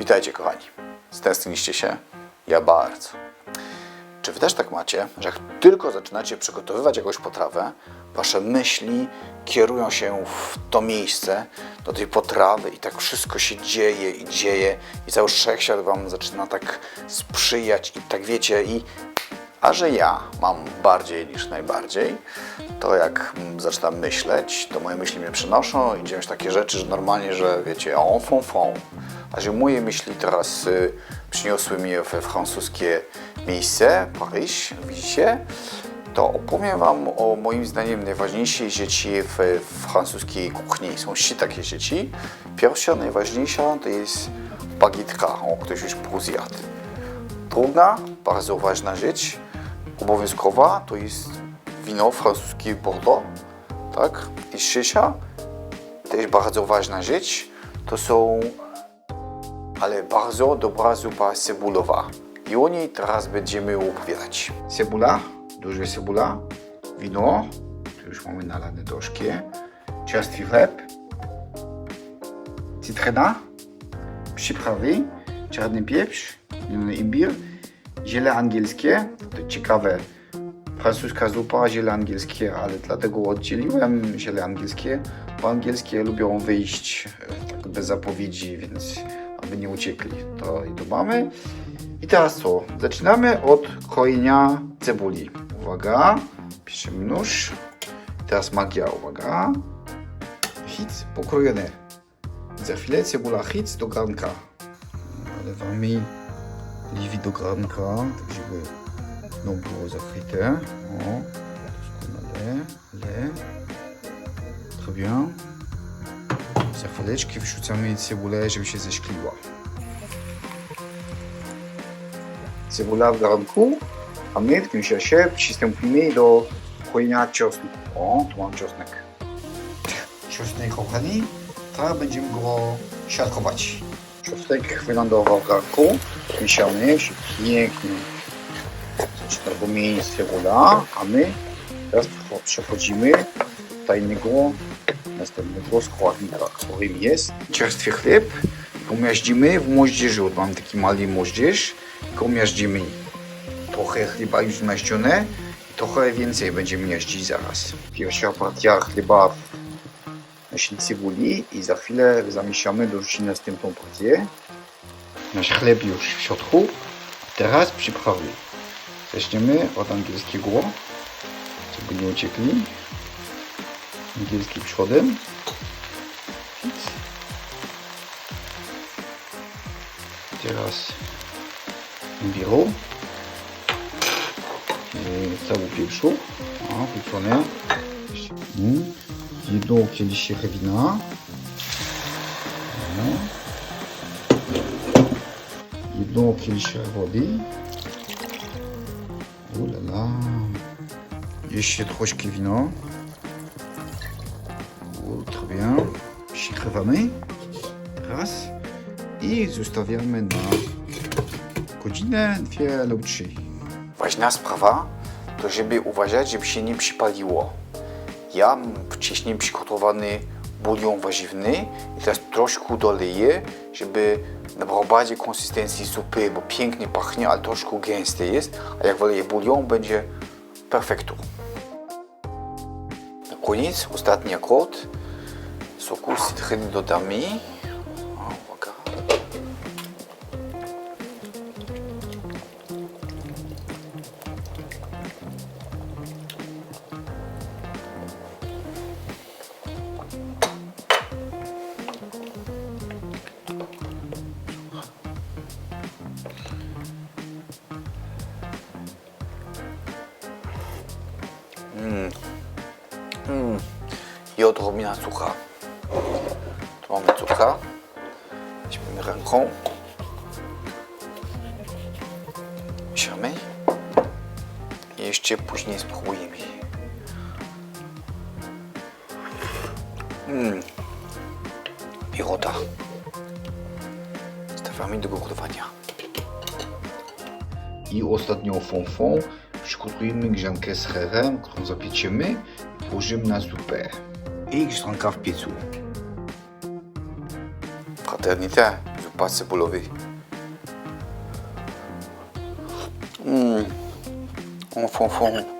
Witajcie kochani. Stęskniliście się? Ja bardzo. Czy wy też tak macie, że jak tylko zaczynacie przygotowywać jakąś potrawę, wasze myśli kierują się w to miejsce, do tej potrawy i tak wszystko się dzieje i dzieje i cały wszechświat wam zaczyna tak sprzyjać i tak wiecie i a że ja mam bardziej niż najbardziej, to jak zaczynam myśleć, to moje myśli mnie przenoszą i dzieją się takie rzeczy, że normalnie, że wiecie, en fond fond. A że moje myśli teraz y, przyniosły mnie we francuskie miejsce, Paryż, widzicie, to opowiem Wam o moim zdaniem najważniejszej dzieci w francuskiej kuchni. Są trzy takie dzieci. Pierwsza, najważniejsza to jest bagietka, o ktoś już pół zjadł. Druga, bardzo ważna rzecz, obowiązkowa, to jest wino francuskie Bordeaux, tak? I trzecia, też bardzo ważna rzecz, to są, ale bardzo dobra zupa cebulowa. I o niej teraz będziemy opowiadać. Cebula, duża cebula, wino, tu już mamy nalane troszkę, czerstwy chleb, cytryna, przyprawy, czarny pieprz, imbir, ziele angielskie, to ciekawe, francuska zupa, ziele angielskie, ale dlatego oddzieliłem ziele angielskie, bo angielskie lubią wyjść e, tak bez zapowiedzi, więc aby nie uciekli, to i to mamy. I teraz co? Zaczynamy od krojenia cebuli. Uwaga, piszemy nóż. Teraz magia, uwaga. Hit pokrojony. Za chwilę cebula hit do garnka. Nalewamy liwi do garnka, tak żeby no było zakryte. O, doskonale, ale très bien. Za chwileczkę wrzucamy cebulę, żeby się ześkliła. Cebula w garnku, a my w tym czasie przystąpimy do krojenia czosnku. O, tu mam czosnek. Czosnek kochani, teraz będziemy go siatkować. Czosnek wylądował w garnku, mieszamy się pięknie. Zaczyna rumienić cebula, a my teraz przechodzimy do tajnego następnego składnika, którym jest czerstwy chleb. Go miażdżimy w moździerzu. Mam taki mały moździerz. Go miażdżimy. Trochę chleba już zmiażdżone trochę więcej będziemy miażdzić zaraz. Pierwsza partia chleba naszej cebuli i za chwilę zamieszamy, dorzucimy następną partię. Nasz chleb już w środku. Teraz przyprawy. Zaczniemy od angielskiego, żeby nie uciekli. Angielski przodem. Teraz imbiru. I Całą pieprzu. O, pieczone. Mm. Jedną kieliszkę wina. O. Jedną kieliszkę wody. Ulala. Jeszcze troszkę wino. Très bien. Przykrywamy. Teraz. I zostawiamy na godzinę, dwie lub trzy. Ważna sprawa to, żeby uważać, żeby się nie przypaliło. Ja wcześniej przygotowany bulion warzywny i teraz troszkę doleję, żeby nabrał bardziej konsystencji zupy, bo pięknie pachnie, ale troszkę gęsty jest, a jak wyleję bulion, będzie perfektu. Na koniec, ostatni akord, soku z dodamy. I odrobina cukra. Tu mamy cukra. Weźmiemy ręką. Mieszamy. I jeszcze później spróbujemy. Mmm. Pirota. Stawiamy do gotowania. I ostatnią fonfon przygotujemy grzankę z herem, którą zapieciemy i włożymy na zupę. I grzanka w piecu. Fraternité, zupa zupa cebulowej. Mm. O, fu, fu.